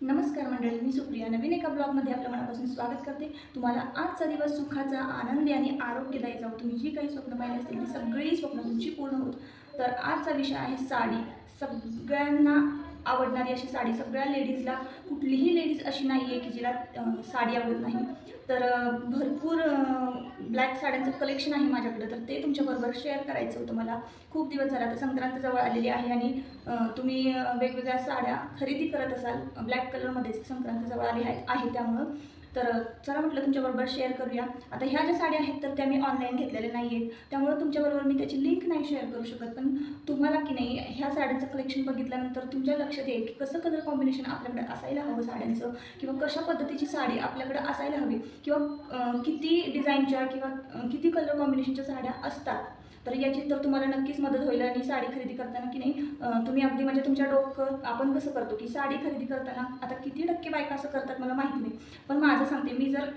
नमस्कार मंडळी मी सुप्रिया. नवीन एका ब्लॉगमध्ये आपल्या मनापासून स्वागत करते. तुम्हाला आजचा दिवस सुखाचा आनंदी आणि आरोग्यदायी जाऊ तुम्ही जी काही स्वप्न पाहिली असतील ती सगळी स्वप्न तुमची पूर्ण होत. तर आजचा विषय आहे साडी. सगळ्यांना आवडणारी अशी साडी. सगळ्या लेडीजला कुठलीही लेडीज अशी नाही आहे की जिला साडी आवडत नाही. तर भरपूर ब्लॅक साड्यांचं कलेक्शन आहे माझ्याकडे. तर ते तुमच्याबरोबर शेअर करायचं होतं मला. खूप दिवस झाला तर संक्रांत जवळ आलेली आहे आणि तुम्ही वेगवेगळ्या साड्या खरेदी करत असाल. ब्लॅक कलरमध्येच संक्रांत जवळ आली आहे आहे त्यामुळं. तर चला म्हटलं तुमच्याबरोबर शेअर करूया. आता ह्या ज्या साड्या आहेत तर त्या मी ऑनलाईन घेतलेल्या नाही आहेत त्यामुळं तुमच्याबरोबर मी त्याची लिंक नाही शेअर करू शकत. पण तुम्हाला की नाही ह्या साड्यांचं कलेक्शन बघितल्यानंतर तुमच्या लक्षात येईल की कसं कलर कॉम्बिनेशन आपल्याकडे असायला हवं साड्यांचं? किंवा कशा पद्धतीची साडी आपल्याकडे असायला हवी? किंवा किती डिझाईनच्या किंवा किती कलर कॉम्बिनेशनच्या साड्या असतात तर याची तर तुम्हाला नक्कीच मदत होईल आणि साडी खरेदी करताना की नाही तुम्ही अगदी म्हणजे तुमच्या डोकं आपण कसं करतो की साडी खरेदी करताना आता किती टक्के बायका असं करतात मला माहिती नाही पण माझं सांगते मी जर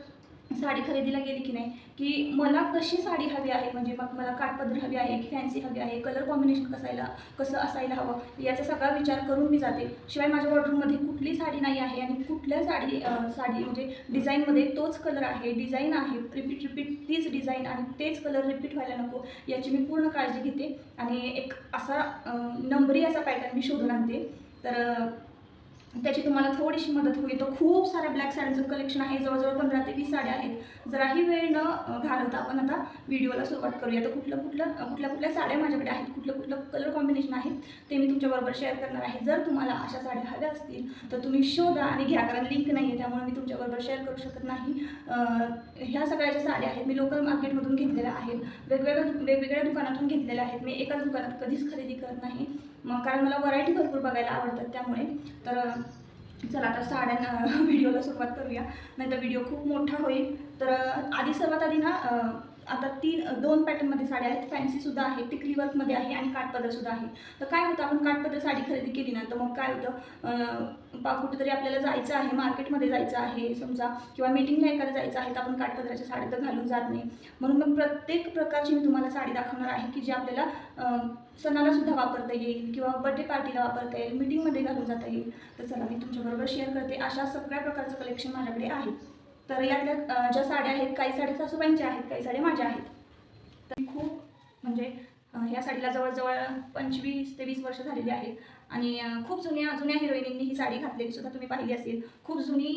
साडी खरेदीला गेली की नाही की मला कशी साडी हवी आहे? म्हणजे मग मला काठपदर हवी आहे की फॅन्सी हवी आहे? कलर कॉम्बिनेशन कसायला कसं असायला हवं? याचा सगळा विचार करून मी जाते. शिवाय माझ्या वॉर्डरूममध्ये कुठली साडी नाही आहे आणि कुठल्या साडी साडी म्हणजे डिझाईनमध्ये तोच कलर आहे डिझाईन आहे रिपीट रिपीट तीच डिझाईन आणि तेच कलर रिपीट व्हायला नको याची मी पूर्ण काळजी घेते. आणि एक असा नंबरी असा पॅटर्न मी शोधून आणते. तर त्याची तुम्हाला थोडीशी मदत होईल. तर खूप साऱ्या ब्लॅक साड्यांचं कलेक्शन आहे. जवळजवळ पंधरा ते वीस साड्या आहेत. जराही वेळ न अ, घालवता आपण आता व्हिडिओला सुरुवात करूया. तर कुठलं कुठलं कुठल्या कुठल्या साड्या माझ्याकडे आहेत? कुठलं कुठलं कलर कॉम्बिनेशन आहेत ते मी तुमच्याबरोबर शेअर करणार आहे. जर तुम्हाला अशा साड्या हव्या असतील तर तुम्ही शोधा आणि घ्या. कारण लिंक नाही आहे त्यामुळे मी तुमच्याबरोबर शेअर करू शकत नाही. ह्या सगळ्या ज्या साड्या आहेत मी लोकल मार्केटमधून घेतलेल्या आहेत. वेगवेगळ्या दु- वेगवेगळ्या दुकानातून घेतलेल्या आहेत. मी एकाच दुकानात कधीच खरेदी करत नाही. मग कारण मला व्हरायटी भरपूर बघायला आवडतात त्यामुळे. तर चला आता साड्यांना व्हिडिओला सुरुवात करूया. नाहीतर व्हिडिओ खूप मोठा होईल. तर आधी सर्वात आधी ना आता तीन दोन पॅटर्नमध्ये साड्या आहेत. फॅन्सीसुद्धा आहे टिकली वर्कमध्ये आहे आणि काठपदरसुद्धा आहे. तर काय होतं आपण काठपदर साडी खरेदी केली ना तर मग काय होतं पा कुठेतरी आपल्याला जायचं आहे मार्केटमध्ये जायचं आहे समजा किंवा मीटिंगला एखादं जायचं आहे तर आपण काठपदराच्या साड्या तर घालून जात नाही. म्हणून मग प्रत्येक प्रकारची मी तुम्हाला साडी दाखवणार आहे की जी आपल्याला सणालासुद्धा सणाला सुद्धा वापरता येईल किंवा बर्थडे पार्टीला वापरता येईल मीटिंगमध्ये घालून जाता येईल. तर चला मी तुमच्याबरोबर शेअर करते. अशा सगळ्या प्रकारचं कलेक्शन माझ्याकडे आहे. तर यातल्या ज्या साड्या आहेत काही साड्या सासूबाईंच्या आहेत काही साड्या माझ्या आहेत. तर खूप म्हणजे ह्या साडीला जवळजवळ पंचवीस ते वीस वर्ष झालेली आहेत आणि खूप जुन्या जुन्या हिरोईनींनी ही साडी घातलेली सुद्धा तुम्ही पाहिली असेल. खूप जुनी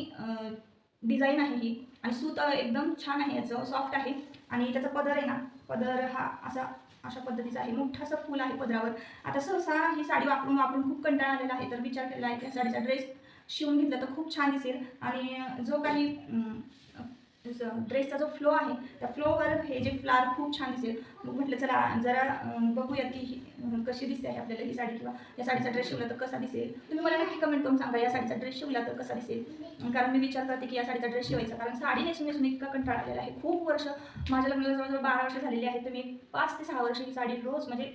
डिझाईन आहे ही. आणि सूत एकदम छान आहे याचं सॉफ्ट आहे. आणि त्याचा पदर आहे ना पदर हा असा अशा पद्धतीचा आहे. मोठासा फूल आहे पदरावर. आता सहसा ही साडी वापरून वापरून खूप कंटाळा आलेला आहे. तर विचार केला आहे की साडीचा ड्रेस शिवून घेतलं तर खूप छान दिसेल. आणि जो काही ड्रेसचा जो फ्लो आहे त्या फ्लोवर हे जे फ्लार खूप छान दिसेल. मग म्हटलं चला जरा बघूयात बघूया की ही कशी दिसते आहे आपल्याला ही साडी किंवा या साडीचा ड्रेस शिवला तर कसा दिसेल. तुम्ही मला नक्की कमेंट करून सांगा या साडीचा ड्रेस शिवला तर कसा दिसेल? कारण मी विचार करते की या साडीचा ड्रेस शिवायचा कारण साडी नेसून नेसून इतका कंटाळा आलेला आहे. खूप वर्ष माझ्या लग्नाला जवळजवळ बारा वर्ष झालेली आहेत तर मी पाच ते सहा वर्ष ही साडी रोज म्हणजे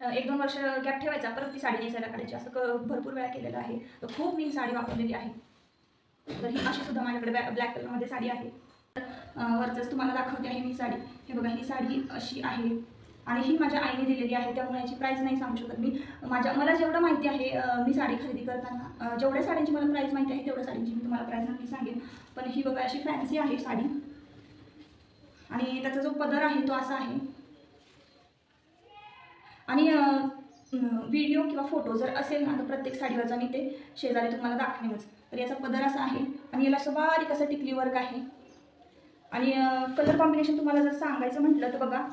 एक दोन वर्ष गॅप ठेवायचा परत ती साडी नेसायला काढायची. असं क भरपूर वेळा केलेलं आहे. तर खूप मी साडी वापरलेली आहे. तर ही अशी सुद्धा माझ्याकडे ब्लॅ ब्लॅक कलरमध्ये साडी आहे. तर वरचंच तुम्हाला दाखवते आहे मी साडी. हे बघा ही साडी अशी आहे. आणि ही माझ्या आईने दिलेली आहे त्यामुळे याची प्राईस नाही सांगू शकत मी. माझ्या मला जेवढं माहिती आहे मी साडी खरेदी करताना जेवढ्या साड्यांची मला प्राईस माहिती आहे तेवढ्या साडींची मी तुम्हाला प्राईस नक्की सांगेन. पण ही बघा अशी फॅन्सी आहे साडी. आणि त्याचा जो पदर आहे तो असा आहे. आणि व्हिडिओ किंवा फोटो जर असेल ना तर प्रत्येक साडीवरचा मी ते शेजारी तुम्हाला दाखवेनच. तर याचा पदर असा आहे आणि याला असं बारीक असं टिकली वर्क आहे. आणि कलर कॉम्बिनेशन तुम्हाला जर सांगायचं म्हटलं तर बघा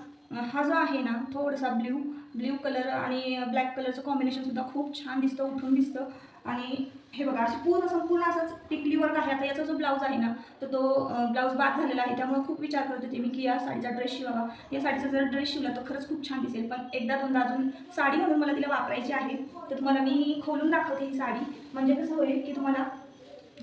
हा जो आहे ना थोडासा ब्ल्यू ब्ल्यू कलर आणि ब्लॅक कलरचं कॉम्बिनेशनसुद्धा खूप छान दिसतं उठून दिसतं. आणि हे बघा अशी पूर्ण संपूर्ण असाच टिकली वर्क आहे. आता याचा जो ब्लाऊज आहे ना तर तो ब्लाऊज बाद झालेला आहे. त्यामुळे खूप विचार करत होते मी की या साडीचा ड्रेस शिवावा. या साडीचा जर ड्रेस शिवला तर खरंच खूप छान दिसेल. पण एकदा दोनदा अजून साडी म्हणून मला तिला वापरायची आहे. तर तुम्हाला मी खोलून दाखवते ही साडी. म्हणजे कसं होईल की तुम्हाला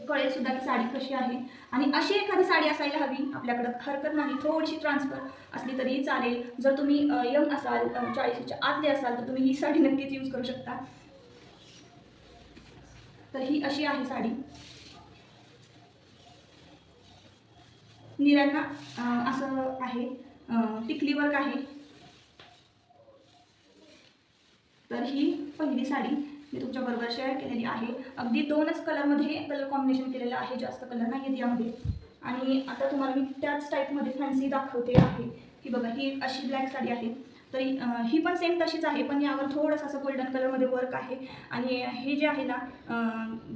कळेल सुद्धा की साडी कशी आहे. आणि अशी एखादी साडी असायला हवी आपल्याकडं हरकत नाही थोडीशी ट्रान्सफर असली तरी चालेल. जर तुम्ही यंग असाल चाळीसच्या आतले असाल तर तुम्ही ही साडी नक्कीच यूज करू शकता. तर ही अशी आहे साडी. निऱ्यांना असं आहे. टिकली वर्क आहे. तर ही पहिली साडी मी तुमच्याबरोबर शेअर केलेली आहे. अगदी दोनच कलरमध्ये कलर कॉम्बिनेशन केलेलं आहे. जास्त कलर नाही आहेत यामध्ये आणि आता तुम्हाला मी त्याच टाईपमध्ये फॅन्सी दाखवते आहे. ही बघा ही अशी ब्लॅक साडी आहे. तर ही पण सेम तशीच आहे पण यावर थोडंसं असं गोल्डन कलरमध्ये वर्क आहे. आणि हे जे आहे ना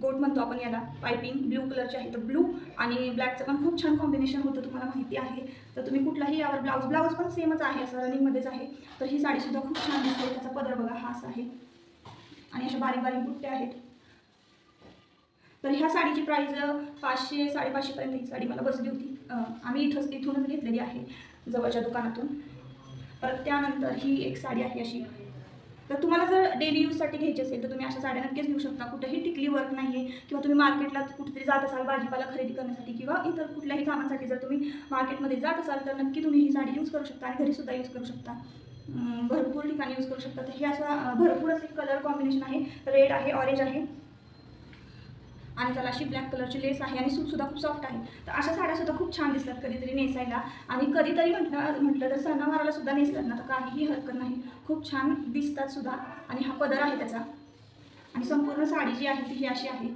गोट म्हणतो आपण याला पायपिंग ब्ल्यू कलरचे आहे तर ब्लू आणि ब्लॅकचं पण खूप छान कॉम्बिनेशन होतं तुम्हाला माहिती आहे. तर तुम्ही कुठलाही यावर ब्लाऊज ब्लाऊज पण सेमच आहे असं रनिंगमध्येच आहे. तर ही साडीसुद्धा खूप छान दिसते त्याचा पदर बघा हा असा आहे. आणि अशा बारीक बारीक बुट्ट्या आहेत. तर ह्या साडीची प्राईज पाचशे साडेपाचशेपर्यंत ही साडी मला बसली होती. आम्ही इथंच इथूनच घेतलेली आहे जवळच्या दुकानातून. परत त्यानंतर ही एक साडी आहे अशी. तर तुम्हाला जर डेली यूजसाठी घ्यायची असेल तर तुम्ही अशा साड्या नक्कीच घेऊ शकता. कुठेही टिकली वर्क नाही आहे किंवा तुम्ही मार्केटला कुठेतरी जात असाल भाजीपाला खरेदी करण्यासाठी किंवा इतर कुठल्याही कामासाठी जर तुम्ही मार्केटमध्ये जात असाल तर नक्की तुम्ही ही साडी यूज करू शकता आणि घरीसुद्धा यूज करू शकता. भरपूर ठिकाणी यूज करू शकता. तर हे असा भरपूर असे कलर कॉम्बिनेशन आहे. रेड आहे ऑरेंज आहे. आणि त्याला अशी ब्लॅक कलरची लेस आहे आणि सूटसुद्धा खूप सॉफ्ट आहे. तर अशा साड्यासुद्धा खूप छान दिसतात कधीतरी नेसायला. आणि कधीतरी म्हटलं म्हटलं तर सणावाराला सुद्धा नेसतात ना तर काहीही हरकत नाही. खूप छान दिसतात सुद्धा. आणि हा पदर आहे त्याचा. आणि संपूर्ण साडी जी आहे ती ही अशी आहे.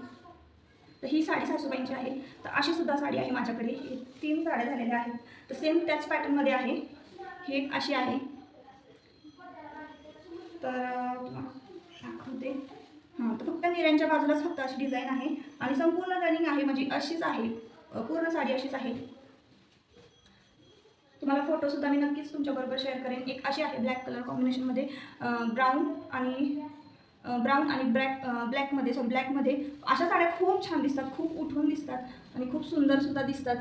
तर ही साडी सासूबाईंची आहे. तर अशी सुद्धा साडी आहे माझ्याकडे. हे तीन साड्या झालेल्या आहेत. तर सेम त्याच पॅटर्नमध्ये आहे. ही एक अशी आहे. तर दाखवते. हां तर फक्त निऱ्यांच्या बाजूलाच फक्त अशी डिझाईन आहे. आणि संपूर्ण रनिंग आहे म्हणजे अशीच आहे. पूर्ण साडी अशीच आहे. तुम्हाला फोटोसुद्धा मी नक्कीच तुमच्याबरोबर शेअर करेन. एक अशी आहे ब्लॅक कलर कॉम्बिनेशनमध्ये ब्राऊन आणि ब्राऊन आणि ब्लॅक ब्लॅकमध्ये सॉरी ब्लॅकमध्ये अशा साड्या खूप छान दिसतात खूप उठून दिसतात आणि खूप सुंदरसुद्धा दिसतात.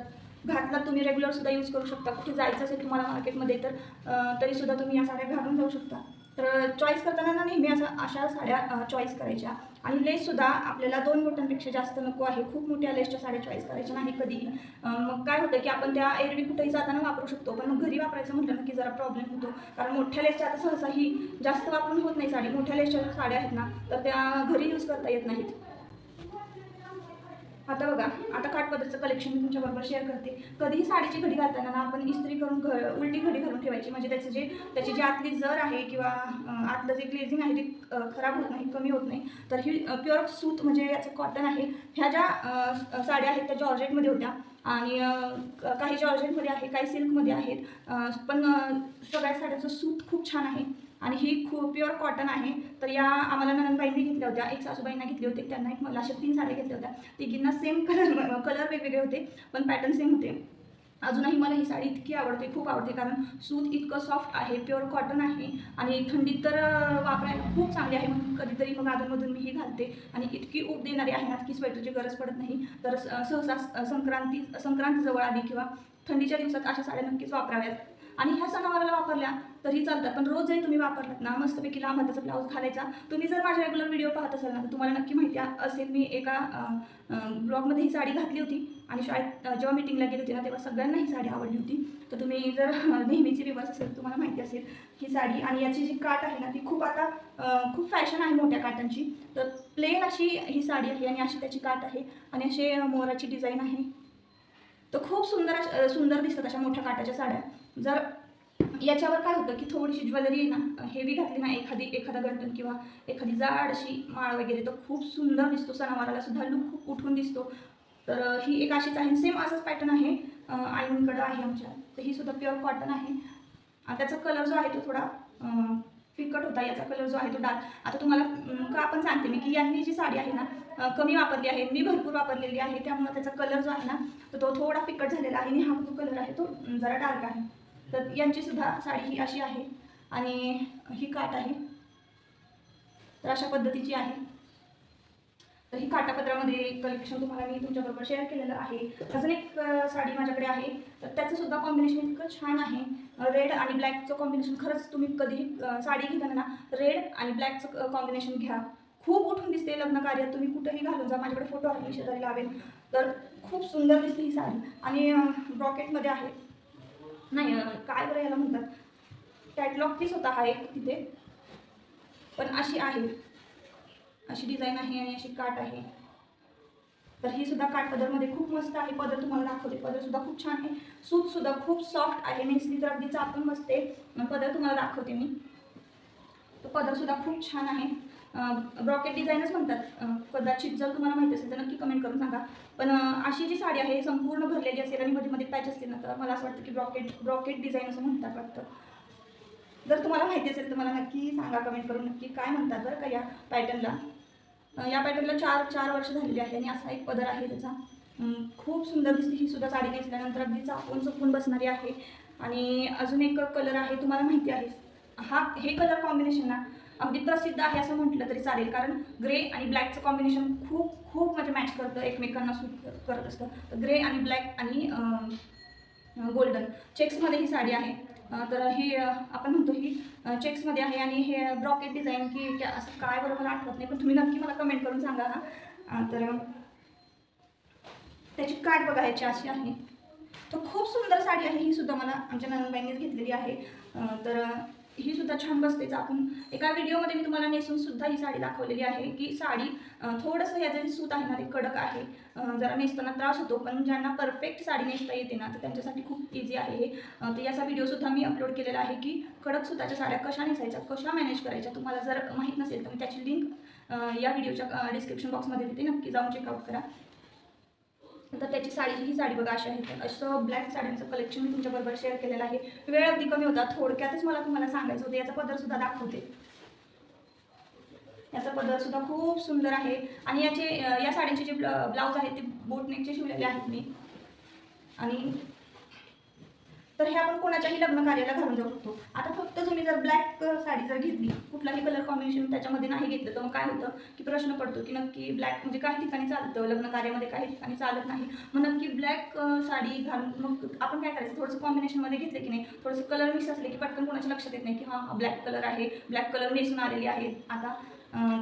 घातला तुम्ही रेग्युलरसुद्धा यूज करू शकता. कुठे जायचं असेल तुम्हाला मार्केटमध्ये तर तरीसुद्धा तुम्ही या साड्या घालून जाऊ शकता. तर चॉईस करताना ना नेहमी असं अशा साड्या चॉईस करायच्या. आणि लेससुद्धा आपल्याला दोन बोटांपेक्षा जास्त नको आहे. खूप मोठ्या लेसच्या साड्या चॉईस करायच्या नाही कधीही. मग काय होतं की आपण त्या एरवी कुठेही जाताना वापरू शकतो. पण मग घरी वापरायचं म्हटलं ना की जरा प्रॉब्लेम होतो. कारण मोठ्या लेसच्या आता सहसा ही जास्त वापरून होत नाही साडी. मोठ्या लेसच्या साड्या आहेत ना तर त्या घरी यूज करता येत नाहीत. आता बघा आता काठपदरचं कलेक्शन मी तुमच्याबरोबर शेअर करते. कधीही साडीची घडी घालताना ना आपण इस्त्री करून घ उलटी घडी घालून ठेवायची. म्हणजे त्याचं जे त्याची जी आतली जर आहे किंवा आतलं जे ग्लेझिंग आहे ते खराब होत नाही कमी होत नाही. तर ही प्युअर सूत म्हणजे याचं कॉटन आहे. ह्या ज्या साड्या आहेत त्या जॉर्जेटमध्ये होत्या. आणि काही जॉर्जेटमध्ये आहे काही सिल्कमध्ये आहेत. पण सगळ्या साड्याचं सूत खूप छान आहे. आणि ही खूप प्युअर कॉटन आहे. तर या आम्हाला ननंदबाईंनी घेतल्या होत्या एक सासूबाईंना घेतली होती त्यांना एक मला अशा तीन साड्या घेतल्या होत्या. तिघींना सेम कलर कलर वेगवेगळे होते पण पॅटर्न सेम होते. अजूनही मला ही साडी इतकी आवडते खूप आवडते कारण सूत इतकं सॉफ्ट आहे प्युअर कॉटन आहे. आणि थंडीत तर वापरायला खूप चांगली आहे म्हणून कधीतरी मग अधूनमधून मी ही घालते. आणि इतकी ऊब देणारी आहे ना की स्वेटरची गरज पडत नाही. तर सहसा स- संक्रांती संक्रांतीजवळ आली किंवा थंडीच्या दिवसात अशा साड्या नक्कीच वापराव्यात. आणि ह्या सणावाराला वापरल्या तरी चालतात पण रोज जरी तुम्ही वापरलात ना मस्तपैकी लांब हाताचा ब्लाऊज घालायचा तुम्ही जर माझ्या रेग्युलर व्हिडिओ पाहत असाल ना तर तुम्हाला नक्की माहिती असेल मी एका ब्लॉगमध्ये ही साडी घातली होती. आणि शाळेत जेव्हा मीटिंगला गेली होती ना तेव्हा सगळ्यांना ही साडी आवडली होती. तर तुम्ही जर नेहमीची रिवर्स असेल तर तुम्हाला माहिती असेल ही साडी. आणि याची जी काठ आहे ना ती खूप आता खूप फॅशन आहे मोठ्या काटांची. तर प्लेन अशी ही साडी आहे आणि अशी त्याची काठ आहे. आणि असे मोराची डिझाईन आहे. तर खूप सुंदर अश- सुंदर दिसतात अशा मोठ्या काटाच्या साड्या. जर याच्यावर काय होतं की थोडीशी ज्वेलरी आहे ना हेवी घातली ना एखादी एखादा गंटन किंवा एखादी जाड अशी माळ वगैरे तर खूप सुंदर दिसतो सणावाराला सुद्धा लुक खूप उठून दिसतो. तर ही एक अशीच आहे सेम असंच पॅटर्न आहे आईंकडं आहे आमच्या. तर ही सुद्धा प्युअर कॉटन आहे. त्याचा कलर जो आहे तो थोडा फिकट होता याचा कलर जो आहे तो डार्क आता तुम्हाला का आपण सांगते मी की यांनी जी साडी आहे ना कमी वापरली आहे मी भरपूर वापरलेली आहे त्यामुळे त्याचा कलर जो आहे ना तर तो थोडा फिकट झालेला आहे आणि हा जो कलर आहे तो जरा डार्क आहे. तर यांची सुद्धा साडी ही अशी आहे. आणि ही काट आहे. तर अशा पद्धतीची आहे. तर ही काटापत्रामध्ये कलेक्शन तुम्हाला मी तुमच्याबरोबर शेअर केलेलं आहे. अजून एक साडी माझ्याकडे आहे. तर त्याचं सुद्धा कॉम्बिनेशन इतकं छान आहे. रेड आणि ब्लॅकचं कॉम्बिनेशन खरंच तुम्ही कधी साडी घेताना ना रेड आणि ब्लॅकचं कॉम्बिनेशन घ्या. खूप उठून दिसते लग्न कार्यात. तुम्ही कुठेही घालून जा. माझ्याकडे फोटो आहे मी शेजारी लावेल. तर खूप सुंदर दिसते ही साडी. आणि ब्रॉकेटमध्ये आहे. नाही काय बरं याला म्हणतात? कॅटलॉग पीस होता हा एक तिथे. पण अशी आहे. अशी डिझाईन आहे आणि अशी काट आहे. तर ही सुद्धा काठ पदरमध्ये खूप मस्त आहे. पदर तुम्हाला दाखवते. पदरसुद्धा खूप छान आहे. सूतसुद्धा खूप सॉफ्ट आहे. नेसली तर अगदी चापून बसते. मग पदर तुम्हाला दाखवते मी. तो पदरसुद्धा खूप छान आहे. ब्रॉकेट डिझाईनच म्हणतात. कदाचित जर तुम्हाला माहिती असेल तर नक्की कमेंट करून सांगा. पण अशी जी साडी आहे संपूर्ण भरलेली असेल आणि मध्ये मध्ये पॅच असतील ना तर मला असं वाटतं की ब्रॉकेट ब्रॉकेट डिझाईन असं म्हणतात वाटतं जर तुम्हाला माहिती असेल तर मला नक्की सांगा कमेंट करून नक्की काय म्हणतात बरं का या पॅटर्नला या पॅटर्नला चार चार वर्ष झालेली आहे आणि असा एक पदर आहे त्याचा. खूप सुंदर दिसते ही सुद्धा साडी नेसल्यानंतर अगदी चापून चुकून बसणारी आहे. आणि अजून एक कलर आहे तुम्हाला माहिती आहे. हा हे कलर कॉम्बिनेशन ना अगदी प्रसिद्ध आहे असं म्हटलं तरी चालेल. कारण ग्रे आणि ब्लॅकचं कॉम्बिनेशन खूप खूप म्हणजे मॅच करतं एकमेकांना सूट करत असतं. ग्रे आणि ब्लॅक आणि गोल्डन. चेक्समध्ये ही साडी आहे. तर ही आपण म्हणतो ही चेक्समध्ये आहे आणि हे ब्रॉकेट डिझाईन की क्या- असं काय बरोबर मला आठवत नाही. पण तुम्ही नक्की मला कमेंट करून सांगा हा. तर त्याची काठ बघा ह्याची अशी आहे. तर खूप सुंदर साडी आहे. ही सुद्धा मला आमच्या नंदबाईंनीच घेतलेली आहे. तर ही सुद्धा छान बसतेच आपण एका व्हिडिओमध्ये मी तुम्हाला नेसून सुद्धा ही साडी दाखवलेली आहे की साडी थोडंसं ह्याचं जे सूत आहे ना ते कडक आहे. जरा नेसताना त्रास होतो पण ज्यांना परफेक्ट साडी नेसता येते ना तर त्यांच्यासाठी खूप इझी आहे हे. तर याचा व्हिडिओसुद्धा मी अपलोड केलेला आहे की कडक सुताच्या साड्या कशा नेसायच्या कशा मॅनेज करायच्या तुम्हाला जर माहीत नसेल तर मी त्याची लिंक या व्हिडिओच्या डिस्क्रिप्शन बॉक्समध्ये देते. नक्की जाऊन चेकआउट करा. तर त्याची साडी ही साडी बघा अशी आहे. असं ब्लॅक साड्यांचं कलेक्शन मी तुमच्याबरोबर शेअर केलेलं आहे. वेळ अगदी कमी होता. थोडक्यातच मला तुम्हाला सांगायचं होतं. याचा पदर सुद्धा दाखवते. याचा पदर सुद्धा खूप सुंदर आहे. आणि याचे या साडीचे जे ब्लाऊज आहेत ते बोटनेकचे शिवलेले आहेत मी. आणि तर हे आपण कोणाच्याही लग्न कार्याला घालून जाऊ शकतो. आता फक्त तुम्ही जर ब्लॅक साडी जर घेतली कुठलाही कलर कॉम्बिनेशन त्याच्यामध्ये नाही घेतलं तर मग काय होतं? की प्रश्न पडतो की नक्की ब्लॅक म्हणजे काही ठिकाणी चालतं लग्न कार्यामध्ये काही ठिकाणी चालत नाही. मग नक्की ब्लॅक साडी घालून मग आपण काय करायचं? थोडंसं कॉम्बिनेशनमध्ये घेतलं की नाही थोडंसं कलर मिक्स असले की पटकन कोणाच्या लक्षात येत नाही की हां ब्लॅक कलर आहे ब्लॅक कलर नेसून आलेली आहे. आता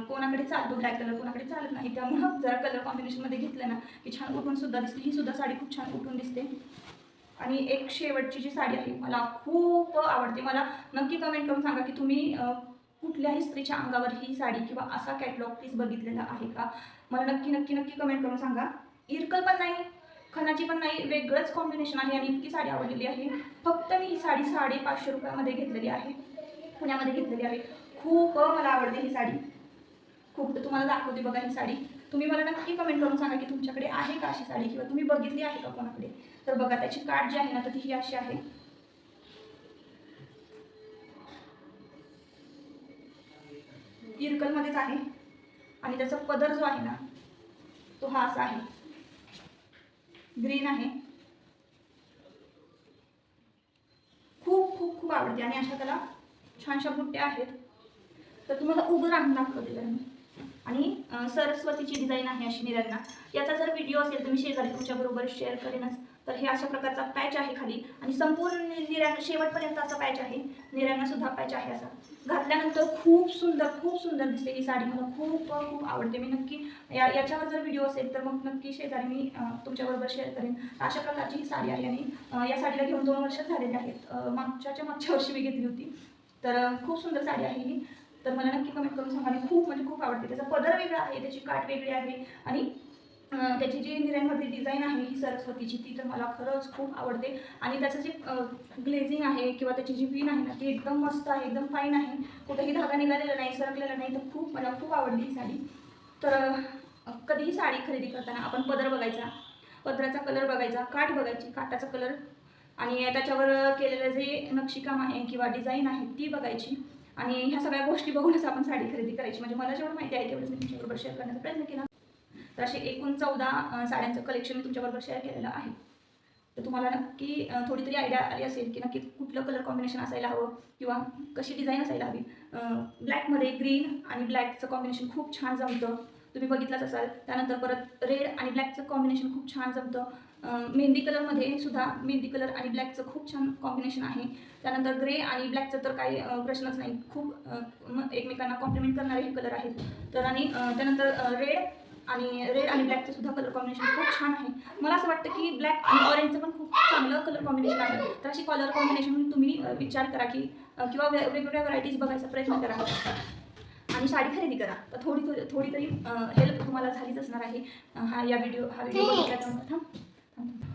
कोणाकडे चालतो ब्लॅक कलर कोणाकडे चालत नाही. त्यामुळं जरा कलर कॉम्बिनेशनमध्ये घेतलं ना की छान उठून सुद्धा दिसते. ही सुद्धा साडी खूप छान उठून दिसते. आणि एक शेवटची जी साडी आहे मला खूप आवडते. मला नक्की कमेंट करून सांगा की तुम्ही कुठल्याही स्त्रीच्या अंगावर ही साडी किंवा असा कॅटलॉग पीस बघितलेला आहे का? मला नक्की नक्की नक्की कमेंट करून सांगा. इरकल पण नाही खनाची पण नाही वेगळंच कॉम्बिनेशन आहे आणि इतकी साडी आवडलेली आहे. फक्त मी ही साडी साडेपाचशे रुपयामध्ये घेतलेली आहे. पुण्यामध्ये घेतलेली आहे. खूप मला आवडते ही साडी. खूप तुम्हाला दाखवते बघा ही साडी. तुम्ही मला नक्की कमेंट करून सांगा की तुमच्याकडे आहे का अशी साडी किंवा तुम्ही बघितली आहे का कोणाकडे? तर बघा त्याची काठ जी आहे ना तर ती ही अशी आहे. इरकलमध्येच आहे. आणि त्याचा पदर जो आहे ना तो हा असा आहे. ग्रीन आहे. खूप खूप खूप आवडते. आणि अशा त्याला छानशा बुट्ट्या आहेत. तर तुम्हाला उभं राहून दाखवते मी आणि सरस्वतीची डिझाईन आहे अशी निरांना. याचा जर व्हिडिओ असेल तर मी शेजारी तुमच्याबरोबर शेअर करेनच. तर हे अशा प्रकारचा पॅच आहे खाली आणि संपूर्ण निरांना शेवटपर्यंत असा पॅच आहे. निरांना सुद्धा पॅच आहे असा. घातल्यानंतर खूप सुंदर खूप सुंदर दिसते ही साडी. मला खूप खूप आवडते. मी नक्की या याच्यावर जर व्हिडिओ असेल तर मग नक्की शेजारी मी तुमच्याबरोबर शेअर करेन. अशा प्रकारची ही साडी आहे आणि या साडीला घेऊन दोन वर्ष झालेली आहेत. मागच्याच्या मागच्या वर्षी मी घेतली होती. तर खूप सुंदर साडी आहे ही. तर मला नक्की कमेंट करून सांगा. आणि खूप म्हणजे खूप आवडते. त्याचा पदर वेगळा आहे त्याची काठ वेगळी आहे आणि त्याची जी निऱ्यांमध्ये डिझाईन आहे ही सरस्वतीची ती तर मला खरंच खूप आवडते. आणि त्याचं जे ग्लेझिंग आहे किंवा त्याची जी पिन आहे ना ती एकदम मस्त आहे एकदम फाईन आहे. कुठेही धागा निघालेला नाही सरकलेला नाही तर खूप मला खूप आवडली ही साडी. तर कधीही साडी खरेदी करताना आपण पदर बघायचा पदराचा कलर बघायचा काठ बघायची काठाचा कलर आणि त्याच्यावर केलेलं जे नक्षीकाम आहे किंवा डिझाईन आहे ती बघायची. आणि ह्या सगळ्या गोष्टी बघूनच आपण साडी खरेदी करायची. म्हणजे मला जेवढं माहिती आहे तेवढंच मी तुमच्याबरोबर शेअर करण्याचा प्रयत्न केला. तर असे एकूण चौदा साड्यांचं कलेक्शन मी तुमच्याबरोबर शेअर केलेलं आहे. तर तुम्हाला नक्की थोडी तरी आयडिया आली असेल की नक्की कुठलं कलर कॉम्बिनेशन असायला हवं किंवा कशी डिझाईन असायला हवी. ब्लॅकमध्ये ग्रीन आणि ब्लॅकचं कॉम्बिनेशन खूप छान जमतं. तुम्ही बघितलंच असाल. त्यानंतर परत रेड आणि ब्लॅकचं कॉम्बिनेशन खूप छान जमतं. मेहंदी कलरमध्ये सुद्धा मेहंदी कलर आणि ब्लॅकचं खूप छान कॉम्बिनेशन आहे. त्यानंतर ग्रे आणि ब्लॅकचं तर काही प्रश्नच नाही. खूप एकमेकांना कॉम्प्लिमेंट करणारे हे कलर आहेत. तर आणि त्यानंतर रेड आणि रेड आणि ब्लॅकचं सुद्धा कलर कॉम्बिनेशन खूप छान आहे. मला असं वाटतं की ब्लॅक आणि ऑरेंजचं पण खूप चांगलं कलर कॉम्बिनेशन आहे. तर अशी कलर कॉम्बिनेशन तुम्ही विचार करा की किंवा वेगवेगळ्या व्हरायटीज बघायचा प्रयत्न करा. आणि साडी खरेदी करा. तर थोडी थोडी थोडी तरी हेल्प तुम्हाला झालीच असणार आहे. हा या व्हिडिओ हा व्हिडिओ थांब.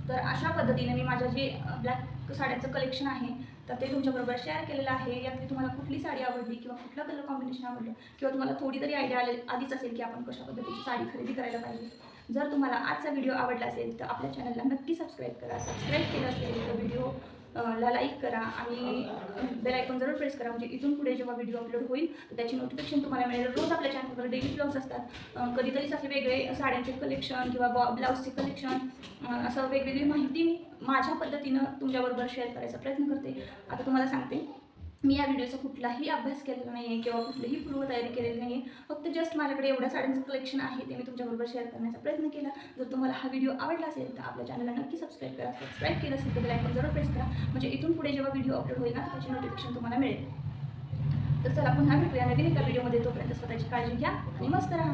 तर अशा पद्धतीने मी माझ्या जे ब्लॅक साड्यांचं कलेक्शन आहे तर ते तुमच्याबरोबर शेअर केलेलं आहे. यातली तुम्हाला कुठली साडी आवडली किंवा कुठलं कलर कॉम्बिनेशन आवडलं किंवा तुम्हाला थोडी तरी आयडिया आले आधीच असेल की आपण कशा पद्धतीची साडी खरेदी करायला पाहिजे. जर तुम्हाला आजचा व्हिडिओ आवडला असेल तर आपल्या चॅनलला नक्की सबस्क्राईब करा. सबस्क्राईब केलं असेल तर व्हिडिओ ला लाईक करा आणि बेल आयकॉन जरूर प्रेस करा. म्हणजे इथून पुढे जेव्हा व्हिडिओ अपलोड होईल तर त्याची नोटिफिकेशन तुम्हाला मिळेल. रोज आपल्या चॅनलवर डेली ब्लॉग्स असतात. कधीतरीच असे वेगळे साड्यांचे कलेक्शन किंवा बॉ ब्लाऊजचे कलेक्शन असं वेगवेगळी माहिती मी माझ्या पद्धतीनं तुमच्याबरोबर शेअर करायचा प्रयत्न करते. आता तुम्हाला सांगते. मी या व्हिडिओचा कुठलाही अभ्यास केलेला नाही आहे किंवा कुठलीही पूर्वतयारी केलेली नाही आहे फक्त जस्ट माझ्याकडे एवढ्या साड्यांचं कलेक्शन आहे ते मी तुमच्याबरोबर शेअर करण्याचा प्रयत्न केला. जर तुम्हाला हा व्हिडिओ आवडला असेल तर आपल्या चॅनलला नक्की सबस्क्राईब करा. सबस्क्राईब केलं असेल तर बेल जरूर प्रेस करा. म्हणजे इथून पुढे जेव्हा व्हिडिओ अपलोड होईल ना त्याची नोटिफिकेशन तुम्हाला मिळेल. तर चला पुन्हा भेटूया नवीन एका व्हिडिओमध्ये तोपर्यंत स्वतःची काळजी घ्या आणि मस्त राहा.